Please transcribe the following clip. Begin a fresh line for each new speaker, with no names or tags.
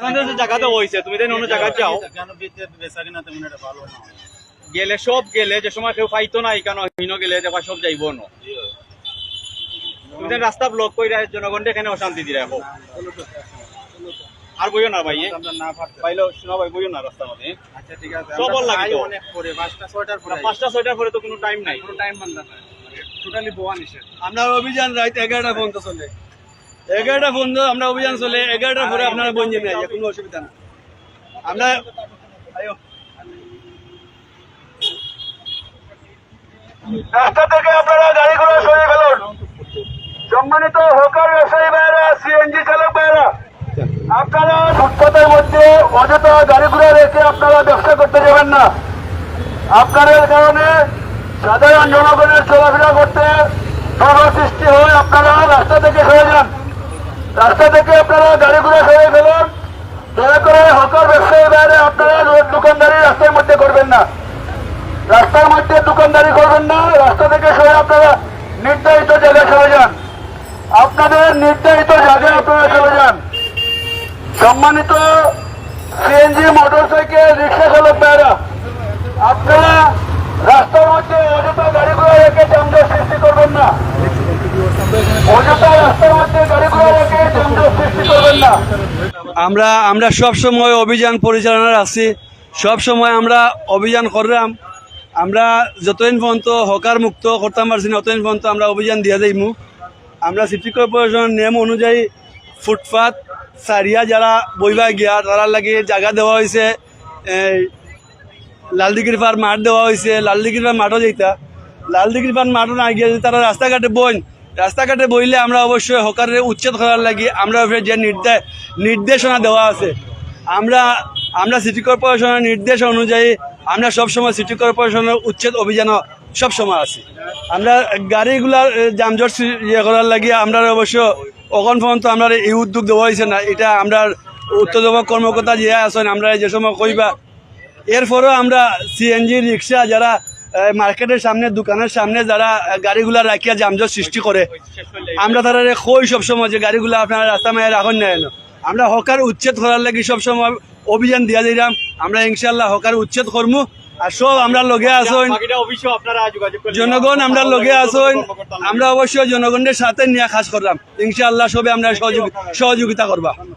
আপনাদের যে জায়গাতে হয়েছে তুমি তাই অন্য জায়গায় যাও।
কেন বিদ্যুৎ বেচা কিনা তেমন একটা ভালো না
গেলে সব গেলে যে সময় কেউ পাইতো না কেন হিনো গেলে দেখবা সব যাইব না। তুমি রাস্তা ব্লক করে এখানে অশান্তি দিয়ে রাখো আর বইও না ভাই
আমরা
পাইলো শোনা ভাই বইও না রাস্তার মধ্যে
আচ্ছা ঠিক আছে
সবল লাগে
অনেক পরে পাঁচটা ছয়টার পরে।
পাঁচটা ছয়টার পরে তো কোনো টাইম নাই।
কোনো টাইম বান্ধা নাই। টোটালি বোয়া নিষেধ।
আমরা অভিযান রাত এগারোটা পর্যন্ত চলে। এগারোটা পর্যন্ত আমরা অভিযান চলে এগারোটার পরে আপনারা বঞ্জে নেই কোনো অসুবিধা না। আমরা রাস্তা থেকে আপনারা গাড়িগুলো সরিয়ে ফেলুন। সম্মানিত হকার ব্যবসায়ী ভাইরা সিএনজি চালক ভাইরা আপনারা ফুটপাতের মধ্যে অযথা গাড়িগুলো রেখে আপনারা ব্যবসা করতে যাবেন না। আপনাদের কারণে সাধারণ জনগণের চলাফেরা করতে সৃষ্টি হয়। আপনারা রাস্তা থেকে সরে যান। রাস্তা থেকে আপনারা গাড়িগুলো সরে ফেলুন। দয়া করে হকার ব্যবসায়ী বাইরে আপনারা দোকানদারি রাস্তার মধ্যে করবেন না। রাস্তার মধ্যে দোকানদারি করবেন না, রাস্তা থেকে সরে আপনারা নির্ধারিত জায়গায় সরে যান। আপনাদের নির্ধারিত জায়গায় আপনারা চলে যান। সম্মানিত সিএনজি মোটরসাইকেল রিক্সা চালক ভাইরা আপনারা রাস্তার মধ্যে অযথা গাড়িগুলো রেখে যানজট সৃষ্টি করবেন না অযথা রাস্তার মধ্যে গাড়িগুলো রেখে যানজট সৃষ্টি করবেন না আমরা আমরা সব সময় অভিযান পরিচালনার আছি। সব সময় আমরা অভিযান করলাম। আমরা যতদিন পর্যন্ত হকার মুক্ত করতাম পারছি না, ততদিন পর্যন্ত আমরা অভিযান দিয়ে যাইমু আমরা সিটি কর্পোরেশনের নিয়ম অনুযায়ী ফুটপাত সারিয়া যারা বইবা গিয়া তারা লাগে জায়গা দেওয়া হয়েছে লালদিগির পার মাঠ দেওয়া হয়েছে লালদিগির মাঠও যেতা লালদিগির মাঠও না গিয়ে তারা রাস্তাঘাটে বইন রাস্তাঘাটে বইলে আমরা অবশ্যই হকারের উচ্ছেদ করার লাগি, আমরা যে নির্দেশ নির্দেশনা দেওয়া আছে, আমরা আমরা সিটি কর্পোরেশনের নির্দেশ অনুযায়ী আমরা সবসময় সিটি কর্পোরেশনের উচ্ছেদ অভিযানও সবসময় আছি। আমরা গাড়িগুলার যানজট ইয়ে করার লাগি আমরা অবশ্য অখন পর্যন্ত আমরা এই উদ্যোগ দেওয়া হয়েছে না, এটা আমরা উত্তরদমক কর্মকর্তা যে আছেন, আমরা যে সময় কইবা, এরপরেও আমরা সিএনজি রিক্সা যারা মার্কেটের সামনে দোকানের সামনে যারা গাড়িগুলা রাখিয়া যানজট সৃষ্টি করে আমরা তারা কই সবসময় যে গাড়িগুলা আপনারা রাস্তা মায়ের রাখুন না? আমরা হকার উচ্ছেদ করার লাগি সবসময় অভিযান দিয়া দিলাম। আমরা ইনশাল্লাহ হকার উচ্ছেদ করমু। আর সব আমরা লগে আসুন জনগণ আমরা লগে আসুন আমরা অবশ্যই জনগণের সাথে নিয়ে কাজ করলাম। ইনশাআল্লাহ সবে আমরা সহযোগি- সহযোগিতা করবা।